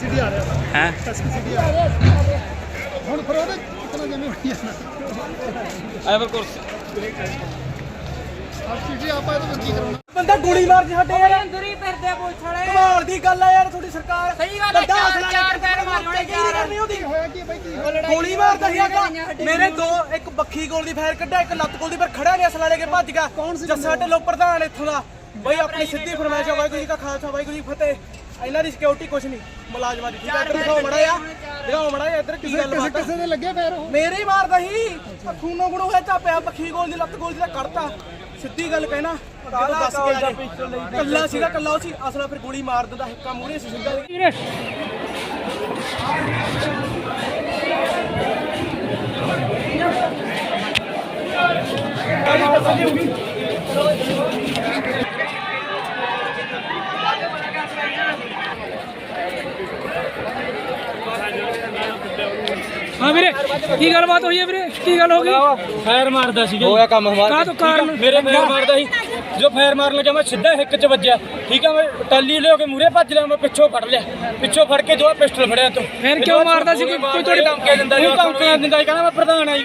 City ਆ ਰਿਹਾ ਹੈ? ਐਸਪੀ ਸਿਟੀ ਆ ਰਿਹਾ। ਹੁਣ ਫਿਰ ਉਹਦੇ ਕਿਤਨਾ ਜਮੇ ਹੋਈ ਜਾਣਾ। Ever course. ਆਪ ਸਿਟੀ ਆਪਾਂ ਇਹਦੇ ਵਿੱਚ ਕੀ ਕਰਾਉਣਾ? ਬੰਦਾ ਗੋਲੀ ਮਾਰ ਛੱਡੇ ਯਾਰ। ਅੰਦਰੀ ਫਿਰਦੇ ਪੁਲਿਸ ਵਾਲੇ। ਕਮਾਲ ਦੀ ਗੱਲ ਆ ਯਾਰ ਤੁਹਾਡੀ ਸਰਕਾਰ। ਸਹੀ ਗੱਲ ਆ, ਬੰਦਾ ਚਾਰ- ਅਸਲਾ ਚਾਰ ਲੈ ਕੇ ਪੈਰ ਮਾਰਨੇ ਕੀ ਕਰਨੀ ਉਹਦੀ? ਹੋਇਆ ਕੀ ਬਾਈ ਕੀ ਗੋਲੀ ਮਾਰਦਾ ਸੀ ਆਗਾ ਮੇਰੇ ਦੋ ਇੱਕ ਬੱਖੀ ਗੋਲ ਦੀ ਫਾਇਰ ਕੱਢਿਆ ਇੱਕ ਲੱਤ ਗੋਲ ਦੀ ਪਰ ਖੜਾ ਨਹੀਂ ਅਸਲਾ ਲੈ ਕੇ ਭੱਜ ਗਿਆ। ਕੌਣ ਸੀ ਜੱਸਾ ਢਿੱਲੋਂ ਪ੍ਰਧਾਨ ਇੱਥੋਂ ਦਾ। ਬਈ ਆਪਣੀ ਸਿੱਧੀ ਫਰਮਾਇਸ਼ ਆ ਵਾਹਿਗੁਰੂ ਜੀ ਕਾ ਖਾਲਸਾ ਵਾਹਿਗੁਰੂ ਜੀ ਫਤਿਹ। ਇਹਨਾਂ ਦੀ ਸਿਕਿਉਰਿਟੀ ਕੁਛ ਨਹੀਂ। ਮੁਲਾਜ਼ਮਾਂ ਦੀ। ਠੀਕ ਹੈ ਇੱਧਰ ਦਿਖਾਓ ਮੜਾ ਆ ਦਿਖਾਓ ਮੜਾ ਆ ਇੱਧਰ ਕੀ ਗੱਲ ਕਿਸੇ ਬਾਤ ਕਿਸੇ ਦੇ ਲੱਗੇ ਫੇਰ ਉਹ। ਮੇਰੇ ਹੀ ਮਾਰਦਾ ਸੀ। ਖੂਨੋ ਗੁਣੋ ਹੋਇਆ ਚਾਪਿਆ ਪੱਖੀ ਗੋਲ ਦੀ ਲੱਤ ਗੋਲ ਦੀ ਤਾਂ ਕੱਢਤਾ। ਸਿੱਧੀ ਗੱਲ ਕਹਿਣਾ ਦੱਸ ਕੱਲਾ ਸੀਗਾ ਕੱਲਾ ਉਹ ਸੀ। ਅਸਲਾ ਫਿਰ ਗੋਲੀ ਮਾਰ ਦਿੰਦਾ ਹਿੱਕਾ ਮੂਹਰੇ ਸੀ ਸਿੱਧਾ। ਵੀਰੇ? ਕੀ ਗੱਲਬਾਤ ਹੋਈ ਹੈ ਵੀਰੇ? ਕੀ ਗੱਲ ਹੋ ਗਈ? ਫਾਇਰ ਮਾਰਦਾ ਸੀਗਾ ਹੋਇਆ ਕੰਮ ਹਮਾਰਾ। ਕਾਹ ਤੋਂ ਕਾਰਨ? ਮੇਰੇ ਫਾਇਰ ਮਾਰਦਾ ਸੀ। ਜੋ ਫਾਇਰ ਮਾਰਨ ਲੱਗਾ ਮੈਂ ਸਿੱਧਾ ਹਿੱਕ 'ਚ ਵੱਜਿਆ। ਠੀਕ ਆ ਮੈਂ ਟੱਲੀ ਲਿਓ ਕੇ ਮੂਰੇ ਭੱਜ ਲਿਆ ਮੈਂ ਪਿੱਛੋਂ ਫੜ ਲਿਆ। ਪਿੱਛੋਂ ਫੜ ਕੇ ਦੋ ਪਿਸਟਲ ਫੜਿਆ ਤੂੰ। ਫਿਰ ਕਿਉਂ ਮਾਰਦਾ ਸੀ? ਕੋਈ- ਕੋਈ ਤੁਹਾਡੀ ਧਮਕੀਆਂ ਦਿੰਦਾ ਸੀ ਧਮਕੀਆਂ ਦਿੰਦਾ ਸੀ ਕਹਿੰਦਾ ਮੈਂ ਪ੍ਰਧਾਨ ਆਈ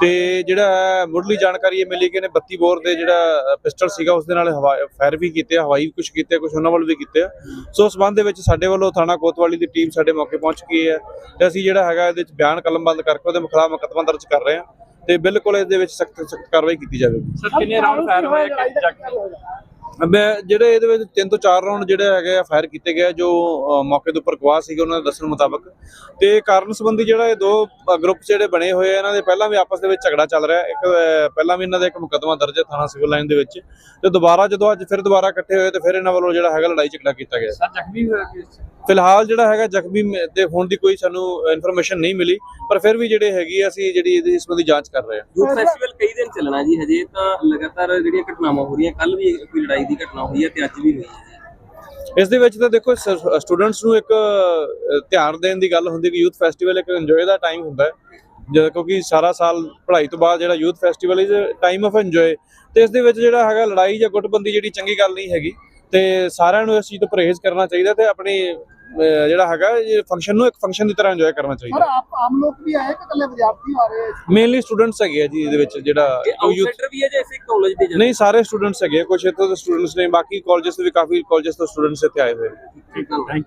ਤੇ ਜਿਹੜਾ ਮੁੱਢਲੀ ਜਾਣਕਾਰੀ ਇਹ ਮਿਲੀ ਕਿ ਇਹਨੇ 32 ਬੋਰ ਦੇ ਜਿਹੜਾ ਪਿਸਟਲ ਸੀਗਾ, ਉਸ ਦੇ ਨਾਲ ਫਾਇਰ ਵੀ ਕੀਤੇ ਆ, ਹਵਾਈ ਵੀ ਕੁਝ ਕੀਤੇ ਆ ਕੁਝ ਉਹਨਾਂ ਵੱਲ ਵੀ ਕੀਤੇ ਆ। ਸੋ ਉਸ ਸੰਬੰਧ ਦੇ ਵਿੱਚ ਸਾਡੇ ਵੱਲੋਂ ਥਾਣਾ ਕੋਤਵਾਲੀ ਦੀ ਟੀਮ ਸਾਡੇ ਮੌਕੇ ਪਹੁੰਚ ਗਈ ਹੈ ਤੇ ਅਸੀਂ ਜਿਹੜਾ ਹੈਗਾ ਇਹਦੇ ਵਿੱਚ ਬਿਆਨ ਕਲਮਬੰਦ ਕਰਕੇ ਉਹਦੇ ਖਿਲਾਫ ਮੁਕੱਦਮਾ ਦਰਜ ਕਰ ਰਹੇ ਹਾਂ ਤੇ ਬਿਲਕੁਲ ਇਹਦੇ ਵਿੱਚ ਸਖਤ ਸਖਤ ਕਾਰਵਾਈ ਕੀਤੀ ਜਾਵੇਗੀ। ਸਰ, ਕਿੰਨੇ ਰਾਉਂਡ ਫਾਇਰ ਹੋਏ ਮੈਂ ਜਿਹੜੇ ਇਹਦੇ ਵਿੱਚ ਤਿੰਨ ਤੋਂ ਚਾਰ ਰਾਉਂਡ ਜਿਹੜੇ ਹੈਗੇ ਆ ਫਾਇਰ ਕੀਤੇ ਗਏ ਜੋ ਮੌਕੇ ਦੇ ਉੱਪਰ ਗਵਾਹ ਸੀਗੇ ਉਹਨਾਂ ਦੇ ਦੱਸਣ ਮੁਤਾਬਕ। ਤੇ ਕਾਰਨ ਸੰਬੰਧੀ ਜਿਹੜਾ ਇਹ ਦੋ ਗਰੁੱਪ ਜਿਹੜੇ ਬਣੇ ਹੋਏ ਆ ਇਹਨਾਂ ਦੇ ਪਹਿਲਾਂ ਵੀ ਆਪਸ ਦੇ ਵਿੱਚ ਝਗੜਾ ਚੱਲ ਰਿਹਾ। ਇੱਕ ਪਹਿਲਾਂ ਵੀ ਇਹਨਾਂ ਦਾ ਇੱਕ ਮੁਕੱਦਮਾ ਦਰਜ ਹੈ ਥਾਣਾ ਸਿਵਲ ਲਾਈਨ ਦੇ ਵਿੱਚ। ਤੇ ਦੁਬਾਰਾ ਜਦੋਂ ਅੱਜ ਫਿਰ ਦੁਬਾਰਾ ਇਕੱਠੇ ਹੋਏ ਤੇ ਫਿਰ ਇਹਨਾਂ ਵੱਲੋਂ ਜਿਹੜਾ ਹੈਗਾ ਲੜਾਈ ਝਗੜਾ ਕੀਤਾ ਗਿਆ। ਸਰ ਜ਼ਖਮੀ ਹੋਇਆ ਕਿਸ ਫਿਲਹਾਲ ਜਿਹੜਾ ਹੈਗਾ ਜ਼ਖਮੀ ਦੇ ਹੋਣ ਦੀ ਕੋਈ ਸਾਨੂੰ ਇਨਫੋਰਮੇਸ਼ਨ ਨਹੀਂ ਮਿਲੀ ਪਰ ਫਿਰ ਵੀ ਜਿਹੜੇ ਹੈਗੀ ਅਸੀਂ ਜਿਹੜੀ ਇਹਦੀ ਇਸ ਸੰਬੰਧੀ ਜਾਂਚ ਕਰ ਰਹੇ ਹਾਂ। ਯੂਥ ਫੈਸਟੀਵਲ ਕਈ ਦਿਨ ਚੱਲਣਾ ਜੀ ਹਜੇ ਤਾਂ ਲਗਾਤਾਰ ਜਿਹੜੀਆਂ ਘਟਨਾਵਾਂ ਹੋ ਰਹੀਆਂ ਕੱਲ ਵੀ ਕੋਈ ਲੜਾਈ ਦੀ ਘਟਨਾ ਹੋਈ ਹੈ ਤੇ ਅੱਜ ਵੀ ਹੋਈ ਹੈ। ਇਸ ਦੇ ਵਿੱਚ ਤਾਂ ਦੇਖੋ ਸਟੂਡੈਂਟਸ ਨੂੰ ਇੱਕ ਧਿਆਨ ਦੇਣ ਦੀ ਗੱਲ ਹੁੰਦੀ ਕਿ ਯੂਥ ਫੈਸਟੀਵਲ ਇੱਕ ਇੰਜੋਏ ਦਾ ਟਾਈਮ ਹੁੰਦਾ ਹੈ। ਜਦ ਕਿਉਂਕਿ ਸਾਰਾ ਸਾਲ ਪੜ੍ਹਾਈ ਤੋਂ ਬਾਅਦ ਜਿਹੜਾ youth festival is time of enjoy ਤੇ ਇਸ ਦੇ ਵਿੱਚ ਜਿਹੜਾ ਹੈਗਾ ਲੜਾਈ ਜਾਂ ਗੁੱਟਬੰਦੀ ਜਿਹੜੀ ਚੰਗੀ ਗੱਲ ਨਹੀਂ ਹੈਗੀ। ਤੇ ਸਾਰਿਆਂ ਨੂੰ ਇਸ ਚੀਜ਼ ਤੋਂ ਪਰਹੇਜ਼ ਕਰਨਾ ਚਾਹੀਦਾ ਤੇ ਆਪਣੀ ਜਿਹੜਾ ਹੈਗਾ ਇਹ ਫੰਕਸ਼ਨ ਨੂੰ ਇੱਕ ਫੰਕਸ਼ਨ ਦੀ ਤਰ੍ਹਾਂ ਇੰਜੋਏ ਕਰਨਾ ਪਰ ਚਾਹੀਦਾ ਆਪ ਆਮ ਲੋਕ ਵੀ ਆਏ ਕਿ ਕੱਲੇ ਵਿਦਿਆਰਥੀ ਆ ਰਹੇ ਮੇਨਲੀ ਸਟੂਡੈਂਟਸ ਹੈਗੇ ਆ ਜੀ ਇਹਦੇ ਵਿੱਚ ਜਿਹੜਾ ਆਊਟਸਾਈਡਰ ਵੀ ਹੈ ਜਾਂ ਇਸੇ ਕਾਲਜ ਦੇ ਜਨ ਨਹੀਂ ਸਾਰੇ ਸਟੂਡੈਂਟਸ ਹੈਗੇ ਕੁਝ ਇੱਥੋਂ ਦੇ ਸਟੂਡੈਂਟਸ ਨੇ ਬਾਕੀ ਕਾਲਜਸ ਤੋਂ ਵੀ ਕਾਫੀ ਕਾਲਜਸ ਤੋਂ ਸਟੂਡੈਂਟਸ ਇੱਥੇ ਆਏ ਹੋਏ ਠੀਕ ਹੈ